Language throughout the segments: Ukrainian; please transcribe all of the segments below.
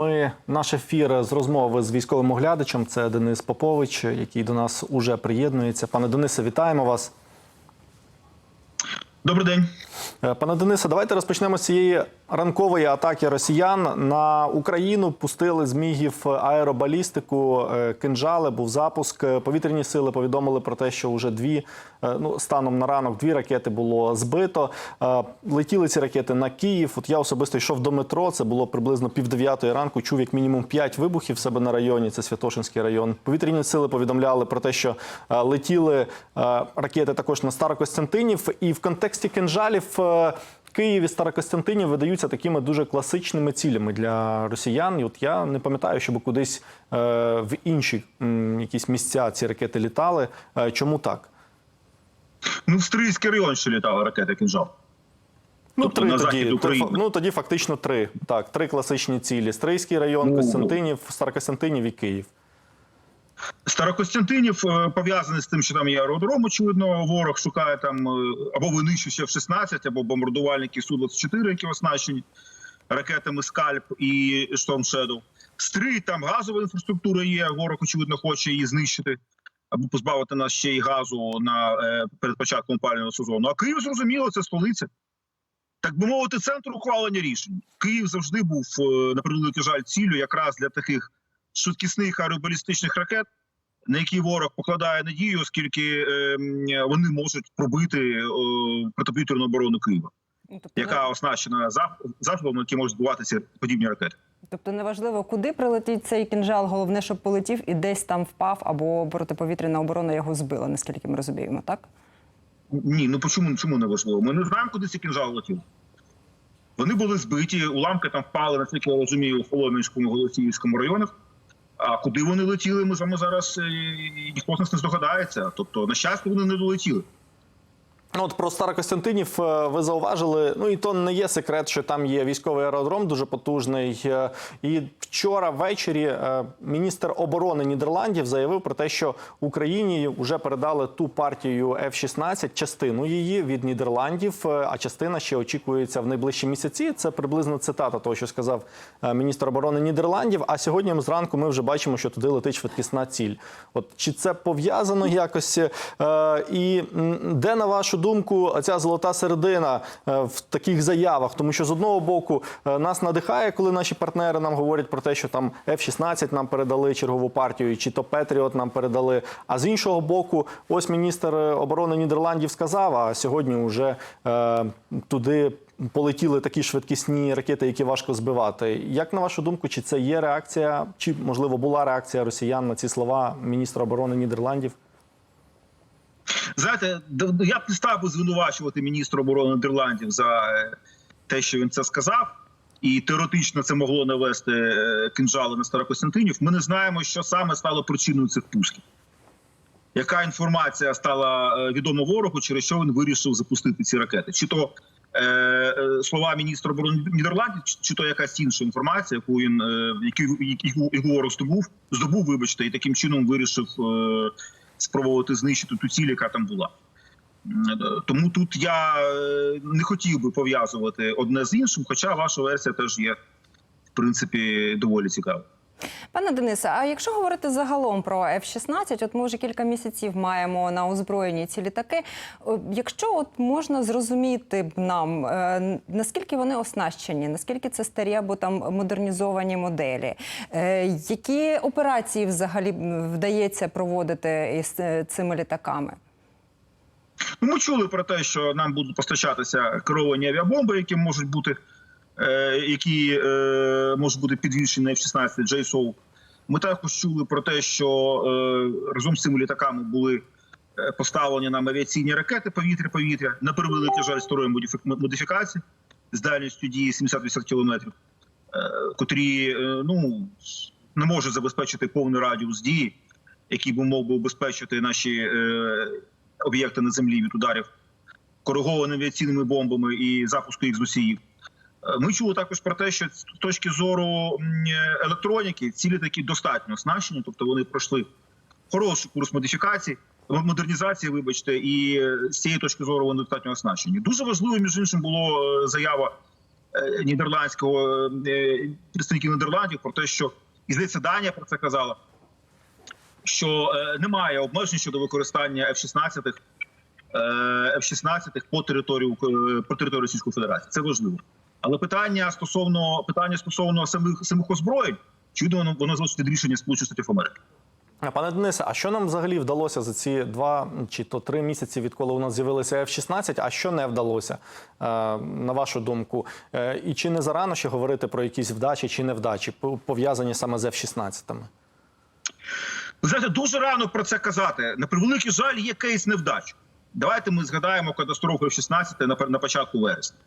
Ми наш ефір з розмови з військовим оглядачем. Це Денис Попович, який до нас уже приєднується. Пане Денисе, вітаємо вас. Добрий день. Е, Пане Денисе, давайте розпочнемо з цієї ранкової атаки росіян на Україну. Пустили змігів аеробалістику, е, кинжали. Був запуск. Повітряні сили повідомили про те, що вже дві е, ну станом на ранок дві ракети було збито. Е, Летіли ці ракети на Київ. От я особисто йшов до метро. Це було приблизно пів дев'ятої ранку. Чув як мінімум п'ять вибухів себе на районі. Це Святошинський район. Повітряні сили повідомляли про те, що летіли ракети також на Старокостянтинів. І в контексті кинжалів. Е, Київ і Старокостянтинів видаються такими дуже класичними цілями для росіян. І от я не пам'ятаю, щоб кудись е, в інші м, якісь місця ці ракети літали. Е, чому так? Ну, в Стрийський район ще літали ракети «Кінжал». Ну, Тобто три на тоді, три, України. ну тоді фактично три. Так, три класичні цілі: Стрийський район, Ну, Костянтинів, Старокостянтинів і Київ. Старокостянтинів е, пов'язаний з тим, що там є аеродром, очевидно, ворог шукає там е, або винищувача F-16, або бомбардувальники Су-24, які оснащені ракетами «Скальп» і «Шторм Shadow. Стрий, там газова інфраструктура є, ворог, очевидно, хоче її знищити. Або позбавити нас ще й газу на е, перед початком опалювального сезону. А Київ зрозуміло, це столиця. Так би мовити, центр ухвалення рішень. Київ завжди був на превеликий жаль ціллю якраз для таких швидкісних аеробалістичних ракет, на які ворог покладає надію, оскільки е, вони можуть пробити е, протиповітряну оборону Києва, Ну, Тобто, яка оснащена засобами, які можуть збиватися подібні ракети. тобто неважливо, куди прилетить цей кінжал, головне, щоб полетів і десь там впав, або протиповітряна оборона його збила, наскільки ми розуміємо, так? Ні, ну чому, чому не важливо? Ми не знаємо, куди ці кінжали летіли. Вони були збиті, уламки там впали, наскільки я розумію, у Холодненському Голосіївському районах. А куди вони летіли, ми зараз е, ніхто з нас не здогадається. Тобто, на щастя, вони не долетіли. Ну, От про Старокостянтинів е, ви зауважили. Ну і то не є секрет, що там є військовий аеродром дуже потужний. Е, І вчора ввечері е, міністр оборони Нідерландів заявив про те, що Україні вже передали ту партію F-16, частину її від Нідерландів, а частина ще очікується в найближчі місяці. Це приблизно цитата того, що сказав міністр оборони Нідерландів. А сьогодні зранку ми вже бачимо, що туди летить швидкісна ціль. От чи це пов'язано якось? І де на вашу думку ця золота середина е, в таких заявах? Тому що з одного боку е, нас надихає, коли наші партнери нам говорять про те, що там F-16 нам передали чергову партію, чи то Петріот нам передали. А з іншого боку, ось міністр оборони Нідерландів сказав, а сьогодні вже е, туди. Полетіли такі швидкісні ракети, які важко збивати. Як на вашу думку, чи це є реакція, чи можливо була реакція росіян на ці слова міністра оборони Нідерландів? Знаєте, я б не став би звинувачувати міністра оборони Нідерландів за е, те, що він це сказав, і теоретично це могло навести е, кинжали на Старокостянтинів. Ми не знаємо, що саме стало причиною цих пусків. Яка інформація стала е, відома ворогу, через що він вирішив запустити ці ракети? Чи то е, слова міністра оборони Нідерландів, чи, то якась інша інформація, яку він е, яку, яку ворог здобув, здобув, вибачте, і таким чином вирішив е, спробувати знищити ту ціль, яка там була. Е, Тому тут я е, не хотів би пов'язувати одне з іншим, хоча ваша версія теж є в принципі доволі цікава. Пане Денисе, а якщо говорити загалом про F-16, от ми вже кілька місяців маємо на озброєнні ці літаки. Якщо от можна зрозуміти б нам, е, наскільки вони оснащені, наскільки це старі або там модернізовані моделі, е, які операції взагалі вдається проводити із е, цими літаками? Ну, ми чули про те, що нам будуть постачатися керовані авіабомби, які можуть бути, які е, можуть бути підвішені на F-16 JSOW. Ми також чули про те, що е, разом з цими літаками були е, поставлені нам авіаційні ракети повітря-повітря на превеликий жаль старої модифікації з дальністю дії 70-80 кілометрів, е, котрі е, ну, не можуть забезпечити повний радіус дії, який би мог би обезпечити наші е, об'єкти на землі від ударів коригованими авіаційними бомбами і запуску їх з усіїв. Ми чули також про те, що з точки зору електроніки ці літаки достатньо оснащені, тобто вони пройшли хороший курс модифікації, модернізації, вибачте, і е, з цієї точки зору вони достатньо оснащені. Дуже важливо, між іншим, було е, заява е, нідерландського представників Нідерландів про те, що і здається, Данія про це казала, що немає обмежень щодо використання F-16 е, F-16 по території по території Російської Федерації. Це важливо. Але питання стосовно питання стосовно самих самих озброєнь, чудо воно воно залежить від рішення Сполучених Штатів Америки. Пане Денисе, а що нам взагалі вдалося за ці два чи то три місяці, відколи у нас з'явилися F-16, а що не вдалося, е, на вашу думку? Е, І чи не зарано ще говорити про якісь вдачі чи невдачі, пов'язані саме з F-16? Знаєте, дуже рано про це казати. На превеликий жаль, є кейс невдач. Давайте ми згадаємо катастрофу F-16 на, на початку вересня.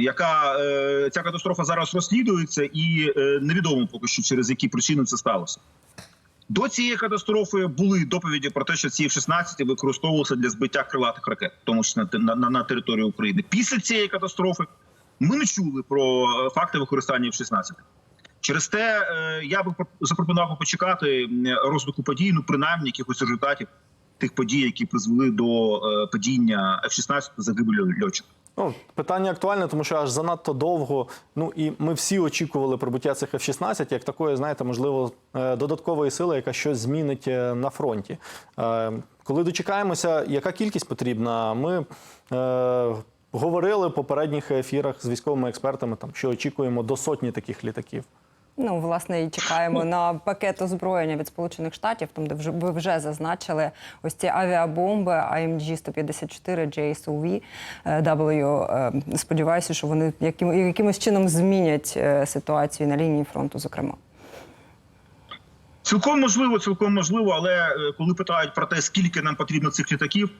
Яка е, ця катастрофа зараз розслідується, і е, невідомо поки що через які причини це сталося. До цієї катастрофи були доповіді про те, що ці F-16 використовувалися для збиття крилатих ракет, в тому числі на, на, на території України. Після цієї катастрофи ми не чули про е, факти використання F-16. Через те я би про- запропонував почекати розвитку подій, ну принаймні якихось результатів тих подій, які призвели до падіння F-16 та загибелі льотчика. Ну, питання актуальне, тому що аж занадто довго. Ну і ми всі очікували прибуття цих F-16 як такої, знаєте, можливо, е, додаткової сили, яка щось змінить е, на фронті. Е, Коли дочекаємося, яка кількість потрібна? Ми говорили в попередніх ефірах з військовими експертами, там що очікуємо до сотні таких літаків. Ну, власне, і чекаємо на пакет озброєння від Сполучених Штатів, там де вже ви вже зазначили ось ці авіабомби AMG 154 JSOV W. Е, Сподіваюся, що вони яким, якимось чином змінять е, ситуацію на лінії фронту, зокрема. Цілком можливо, цілком можливо, але е, коли питають про те, скільки нам потрібно цих літаків,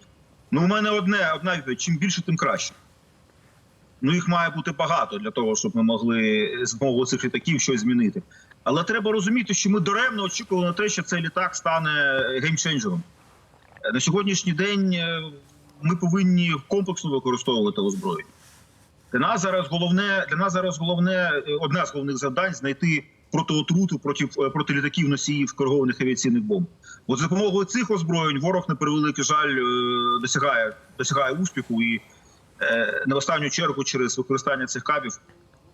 ну у мене одне одна відповідь: чим більше, тим краще. Ну їх має бути багато для того, щоб ми могли з допомогою цих літаків щось змінити. Але треба розуміти, що ми даремно очікували на те, що цей літак стане геймченджером. На сьогоднішній день е, ми повинні комплексно використовувати озброєння. Для нас зараз головне для нас зараз головне е, одне з головних завдань знайти протиотруту проти, е, проти літаків носіїв коригованих авіаційних бомб. От за допомогою цих озброєнь ворог на превеликий жаль досягає досягає успіху, і не в останню чергу через використання цих кабів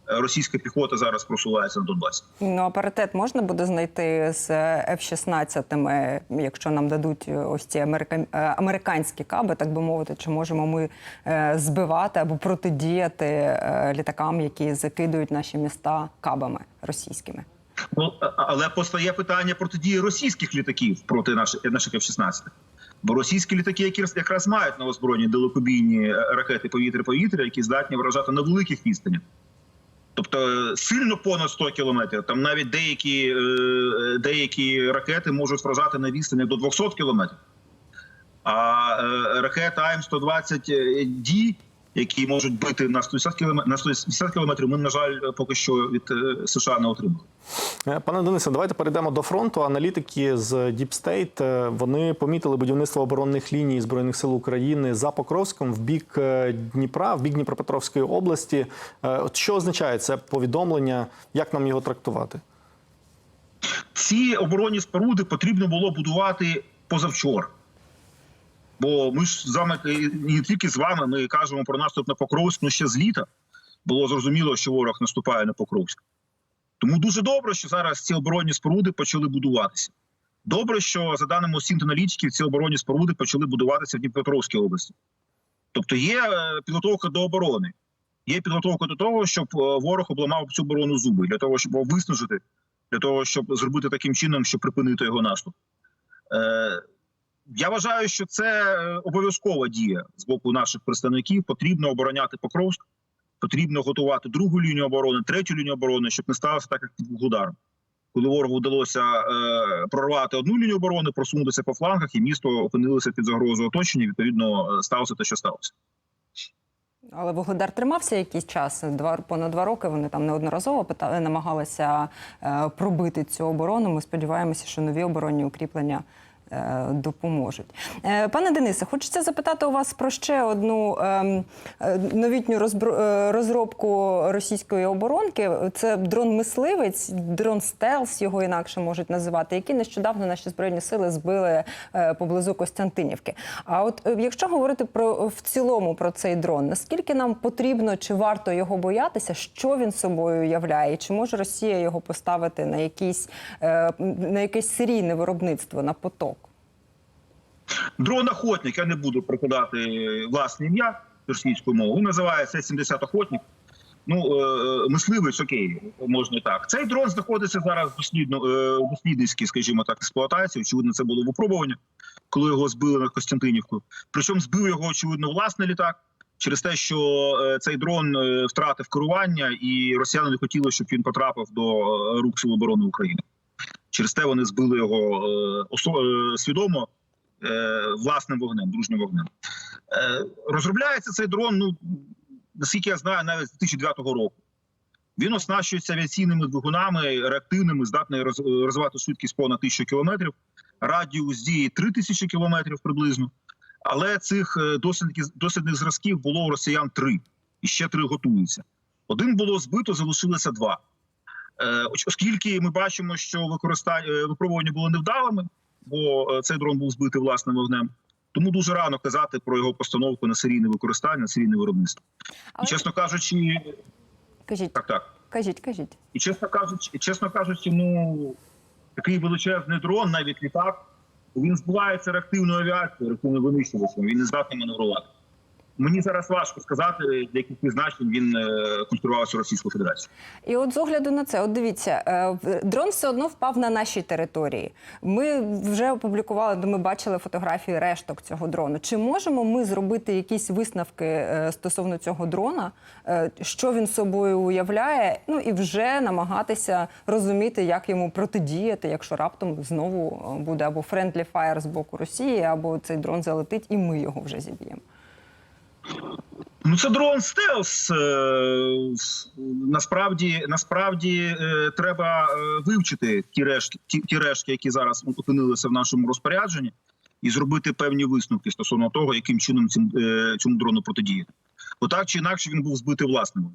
е, російська піхота зараз просувається на Донбасі. Ну, а паритет можна буде знайти з F-16, якщо нам дадуть ось ці америка- е, американські каби, так би мовити, чи можемо ми е, збивати або протидіяти е, літакам, які закидують наші міста кабами російськими? Ну, але постає питання протидії російських літаків проти наших наших F-16. Бо російські літаки, які якраз мають на озброєнні далекобійні е, ракети повітря-повітря, які здатні вражати на великих відстанях. Тобто е, сильно понад 100 кілометрів. Там навіть деякі, е, деякі ракети можуть вражати на відстані до 200 кілометрів. А ракета АМ-120D, які можуть бити на 180 кілометрів, на 180 кілометрів, ми, на жаль, поки що від е, США не отримали. Е, Пане Денисе, давайте перейдемо до фронту. Аналітики з Deep State, е, вони помітили будівництво оборонних ліній Збройних сил України за Покровськом в бік Дніпра, в бік Дніпропетровської області. От що означає це повідомлення? Як нам його трактувати? Ці оборонні споруди потрібно було будувати позавчора. Бо ми ж з вами не тільки з вами, ми кажемо про наступ на Покровськ, ну ще з літа було зрозуміло, що ворог наступає на Покровськ. Тому дуже добре, що зараз ці оборонні споруди почали будуватися. Добре, що за даними аналітиків, ці оборонні споруди почали будуватися в Дніпропетровській області. Тобто є е, підготовка до оборони, є підготовка до того, щоб е, ворог обламав цю оборону зуби для того, щоб його виснажити, для того, щоб зробити таким чином, щоб припинити його наступ. Я вважаю, що це е, обов'язкова дія з боку наших представників. Потрібно обороняти Покровськ, потрібно готувати другу лінію оборони, третю лінію оборони, щоб не сталося так, як під Вугледаром. Коли ворогу вдалося е, прорвати одну лінію оборони, просунутися по флангах, і місто опинилося під загрозою оточення. Відповідно, е, сталося те, що сталося. Але Вугледар тримався якийсь час, два понад два роки. Вони там неодноразово питали, намагалися е, пробити цю оборону. Ми сподіваємося, що нові оборонні укріплення допоможуть. Е, Пане Денисе, хочеться запитати у вас про ще одну ем, е, новітню е, розробку російської оборонки. Це дрон-мисливець, дрон стелс, його інакше можуть називати, який нещодавно наші збройні сили збили е, поблизу Костянтинівки. А от е, якщо говорити про в цілому про цей дрон, наскільки нам потрібно чи варто його боятися, що він собою уявляє, чи може Росія його поставити на якийсь е, на якесь серійне виробництво на поток? Дрон охотник, я не буду прикладати власне ім'я російською мовою. Він називається 70 охотник. Ну, е, мисливець, окей, можна і так. Цей дрон знаходиться зараз в е, дослідницькій, скажімо так, експлуатації. Очевидно, це було випробування, коли його збили на Костянтинівку. Причому збив його, очевидно, власний літак через те, що е, цей дрон е, втратив керування, і росіяни не хотіли, щоб він потрапив до е, рук Сил оборони України. Через те вони збили його е, е, свідомо е, власним вогнем, дружнім вогнем. Е, Розробляється цей дрон, ну наскільки я знаю, навіть з 2009 року. Він оснащується авіаційними двигунами, реактивними, здатний розвивати швидкість понад 1000 кілометрів, радіус дії 3000 кілометрів приблизно. Але цих е, дослідних зразків було у росіян три, і ще три готуються. Один було збито, залишилося два. Е, Оскільки ми бачимо, що використання е, випробування було невдалими, бо е, цей дрон був збитий власним вогнем. Тому дуже рано казати про його постановку на серійне використання, на серійне виробництво. І чесно кажучи, Кажіть, так, так. кажіть, кажіть. І чесно кажучи, чесно кажучи, ну такий величезний дрон, навіть літак, він збувається реактивною авіацією, реактивним винищувачем, він не здатний маневрувати. Мені зараз важко сказати, для яких призначень він е, конструювався Російською Федерацією. І от з огляду на це, от дивіться, е, дрон все одно впав на нашій території. Ми вже опублікували, ми бачили фотографії решток цього дрону. Чи можемо ми зробити якісь висновки е, стосовно цього дрона, що він собою уявляє, ну і вже намагатися розуміти, як йому протидіяти, якщо раптом знову буде або friendly fire з боку Росії, або цей дрон залетить, і ми його вже зіб'ємо. Ну, це дрон стелс. Е, Насправді, насправді е, треба е, вивчити ті решки, ті, ті решки, які зараз опинилися в нашому розпорядженні, і зробити певні висновки стосовно того, яким чином цим, цьому дрону протидіяти. Бо так чи інакше він був збитий власним.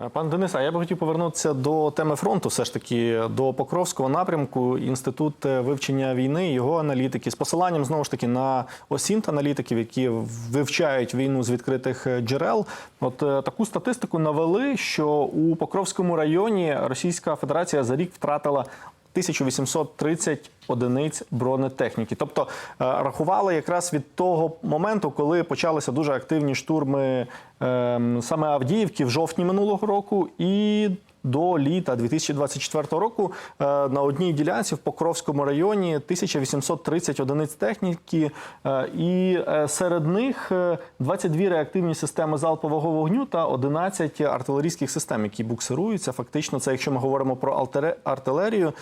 Е, Пан Денис, а я би хотів повернутися до теми фронту, все ж таки до Покровського напрямку. Інститут е, вивчення війни, його аналітики з посиланням знову ж таки на осінт аналітиків, які вивчають війну з відкритих е, джерел. От таку статистику навели, що у Покровському районі Російська Федерація за рік втратила 1830 одиниць бронетехніки. Тобто е, рахували якраз від того моменту, коли почалися дуже активні штурми ем, саме Авдіївки в жовтні минулого року і до літа 2024 року е, на одній ділянці в Покровському районі 1830 одиниць техніки, е, і е, серед них е, 22 реактивні системи залпового вогню та 11 артилерійських систем, які буксируються. Фактично, це якщо ми говоримо про артиле- артилерію,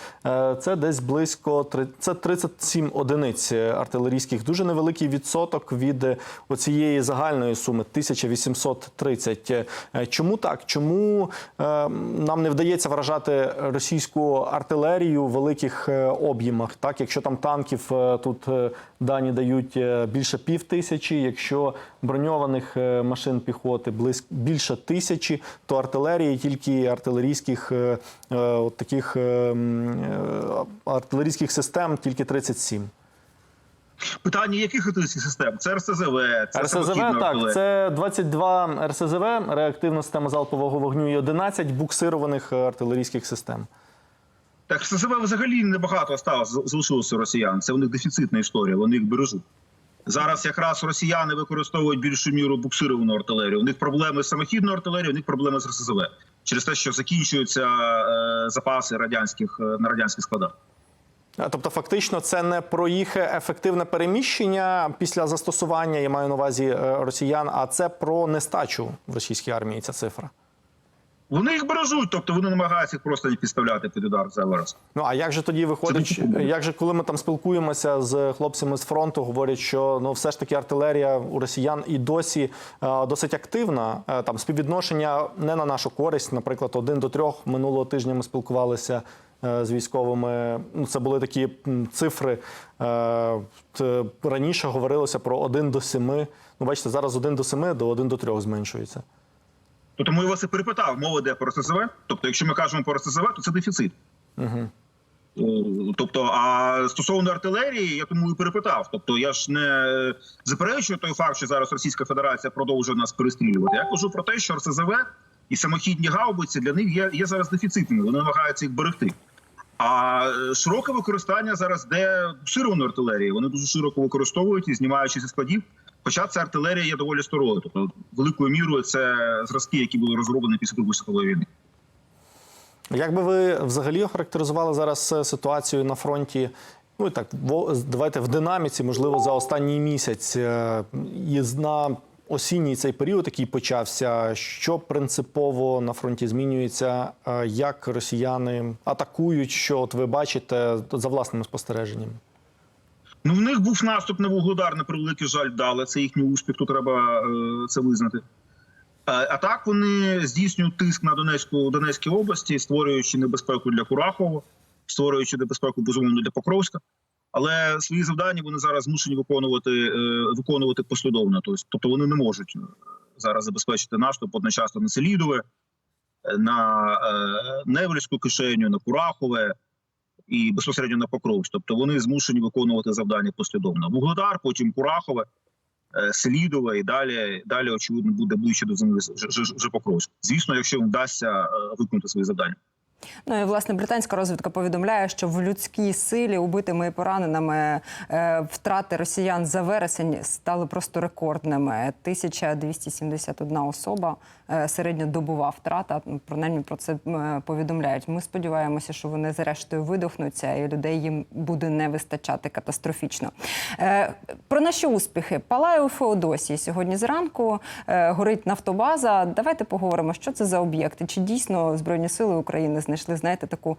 це десь близько це 37 одиниць артилерійських. Дуже невеликий відсоток від оцієї загальної суми 1830. Е, Чому так? Чому е, нам не вдається вражати російську артилерію в великих е, об'ємах? Так, якщо там танків е, тут е, дані дають більше пів тисячі, якщо броньованих машин піхоти близько більше тисячі, то артилерії тільки артилерійських от таких е, м, е, артилерійських систем тільки 37. Питання яких артилерійських систем? Це РСЗВ, це РСЗВ так, це 22 РСЗВ, реактивна система залпового вогню і 11 буксированих е, артилерійських систем. Так, РСЗВ взагалі небагато сталося, залишилося росіян. Це у них дефіцитна історія, вони їх бережуть. Зараз якраз росіяни використовують більшу міру буксировану артилерію. У них проблеми з самохідною артилерією, у них проблеми з РСЗВ. Через те, що закінчуються е, запаси радянських е, на радянських складах. Тобто, фактично, це не про їх ефективне переміщення після застосування, я маю на увазі е, росіян, а це про нестачу в російській армії. Ця цифра. Вони їх бережуть, тобто вони намагаються їх просто не підставляти під удар зараз. Ну а як же тоді виходить, як же коли ми там спілкуємося з хлопцями з фронту, говорять, що ну все ж таки артилерія у росіян і досі е, досить активна. Е, там співвідношення не на нашу користь. Наприклад, один до трьох минулого тижня ми спілкувалися з військовими. Ну це були такі цифри. Е, раніше говорилося про один до семи. Ну, бачите, зараз один до семи до один до трьох зменшується. То тому я вас і перепитав, мова йде про РСЗВ. Тобто, якщо ми кажемо про РСЗВ, то це дефіцит. Угу. Е, Тобто, а стосовно артилерії, я тому і перепитав. Тобто, я ж не заперечую той факт, що зараз Російська Федерація продовжує нас перестрілювати. Я кажу про те, що РСЗВ і самохідні гаубиці для них є, є зараз дефіцитними. Вони намагаються їх берегти. А широке використання зараз де сированої артилерії. Вони дуже широко використовують і знімаючи зі складів. Хоча ця артилерія є доволі старою. Тобто, великою мірою це зразки, які були розроблені після Другої світової війни. Як би ви взагалі охарактеризували зараз е, ситуацію на фронті? Ну і так, давайте в динаміці, можливо, за останній місяць е, і на осінній цей період, який почався, що принципово на фронті змінюється, е, як росіяни атакують, що от ви бачите за власними спостереженнями? Ну, в них був наступ на вугледар, на превеликий жаль, дали. Це їхній успіх, то треба е, це визнати. Е, А так вони здійснюють тиск на Донецьку Донецькій області, створюючи небезпеку для Курахова, створюючи небезпеку безумовно для Покровська. Але свої завдання вони зараз змушені виконувати е, виконувати послідовно. Тобто, тобто вони не можуть е, зараз забезпечити наступ одночасно на Селідове, е, на Невельську кишеню, на Курахове і безпосередньо на Покровськ. Тобто вони змушені виконувати завдання послідовно. Вугледар, потім Курахове, Селідове і далі, далі очевидно, буде ближче до землі Ж- Покровськ. Звісно, якщо вдасться виконати свої завдання. Ну і власне британська розвідка повідомляє, що в людській силі убитими і пораненими е, втрати росіян за вересень стали просто рекордними. 1271 особа середньодобова втрата. Принаймні про це е, повідомляють. Ми сподіваємося, що вони зрештою видохнуться, і людей їм буде не вистачати катастрофічно. Е, про наші успіхи палає у Феодосії сьогодні зранку. Е, горить нафтобаза. Давайте поговоримо, що це за об'єкти. Чи дійсно збройні сили України знайшли, знаєте, таку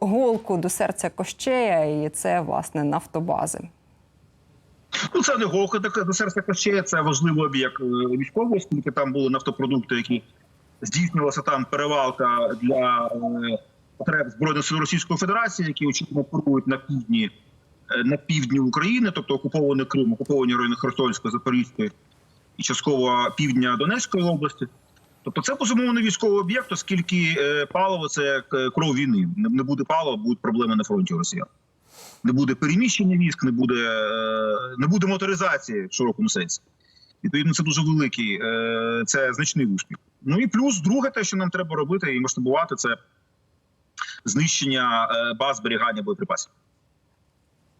голку до серця кощея, і це власне нафтобази. Ну це не голка до серця Кощея, це важливий об'єкт е, військовий, оскільки там були нафтопродукти, які здійснювалася там перевалка для е, потреб збройних сил Російської Федерації, які очевидно оперують на півдні е, на півдні України, тобто окупований Крим, окуповані райони Херсонської, Запорізької і частково півдня Донецької області. Тобто це безумовно військовий об'єкт, оскільки паливо це як кров війни. Не, буде палива, будуть проблеми на фронті росіян. Не буде переміщення військ, не буде, е, не буде моторизації в широкому сенсі. Відповідно, це дуже великий, е, це значний успіх. Ну і плюс, друге, те, що нам треба робити і масштабувати, це знищення е, баз зберігання боєприпасів.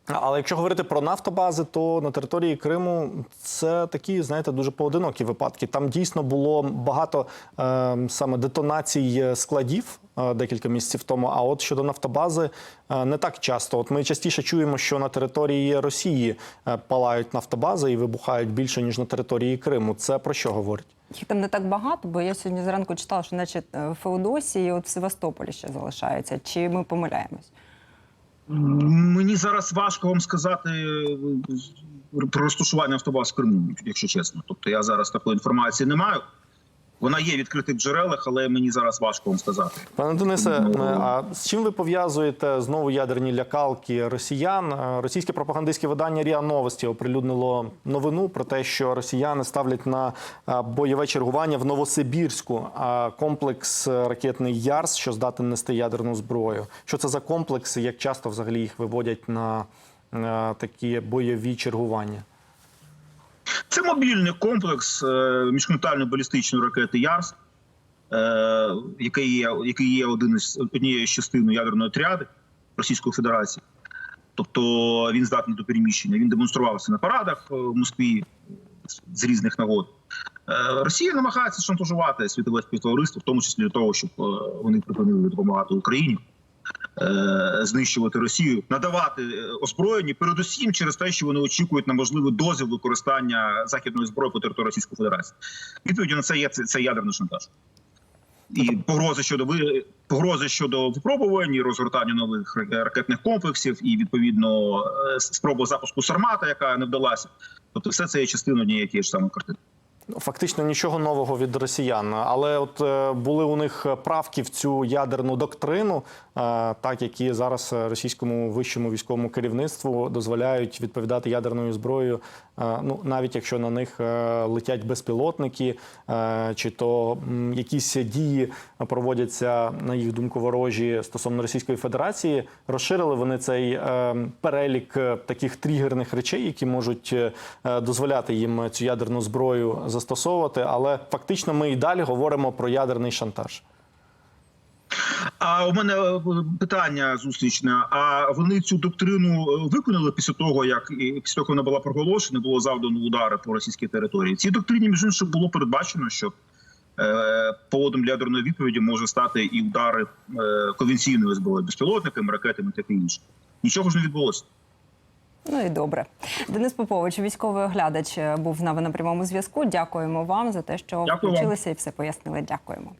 Але якщо говорити про нафтобази, то на території Криму це такі, знаєте, дуже поодинокі випадки. Там дійсно було багато е, саме детонацій складів е, декілька місяців тому. А от щодо нафтобази, е, не так часто. От ми частіше чуємо, що на території Росії е, палають нафтобази і вибухають більше ніж на території Криму. Це про що говорить? Їх там не так багато, бо я сьогодні зранку читала, що наче е, в Феодосії, от в Севастополі ще залишаються. Чи ми помиляємось? Мені зараз важко вам сказати е, про розташування автобаз в Криму, якщо чесно. Тобто я зараз такої інформації не маю. Вона є в відкритих джерелах, але мені зараз важко вам сказати. Пане Денисе, е, а з чим ви пов'язуєте знову ядерні лякалки росіян? Е, Російське пропагандистське видання РІА Новості оприлюднило новину про те, що росіяни ставлять на е, бойове чергування в Новосибірську комплекс ракетний Ярс, що здатен нести ядерну зброю. Що це за комплекс? Як часто взагалі їх виводять на такі бойові чергування? Це мобільний комплекс е, міжконтинентальної балістичної ракети Ярс, е, який є, який є один із однією з частин ядерної тріади Російської Федерації. Тобто він здатний до переміщення. Він демонструвався на парадах е, в Москві з різних нагод. Росія намагається шантажувати світове співтовариство, в тому числі для того, щоб вони припинили допомагати Україні. Е, Знищувати Росію, надавати е, озброєння, передусім через те, що вони очікують на можливий дозвіл використання західної зброї по території Російської Федерації. Відповіддю на це є це, це ядерний шантаж. І погрози щодо погрози щодо випробувань, і розгортання нових ракетних комплексів, і відповідно е, спроба запуску Сармата, яка не вдалася. Тобто, все це є частиною тієї ж самої картини. Ну, Фактично нічого нового від росіян, але от е, були у них правки в цю ядерну доктрину, е, так які зараз російському вищому військовому керівництву дозволяють відповідати ядерною зброєю. Е, ну навіть якщо на них е, летять безпілотники, е, чи то якісь дії проводяться на їх думку ворожі стосовно Російської Федерації, розширили вони цей перелік таких тригерних речей, які можуть дозволяти їм цю ядерну зброю застосовувати. Але фактично ми і далі говоримо про ядерний шантаж. А у мене е, питання зустрічне. А вони цю доктрину е, виконали після того, як після того, як вона була проголошена, було завдано удари по російській території. Цій доктрині між іншим було передбачено, що е, поводом для ядерної відповіді може стати і удари е, конвенційною зброєю, безпілотниками, ракетами, таке інше. Нічого ж не відбулося. Ну і добре. Денис Попович, військовий оглядач, був з нами на прямому зв'язку. Дякуємо вам за те, що Дякую включилися і все пояснили. Дякуємо.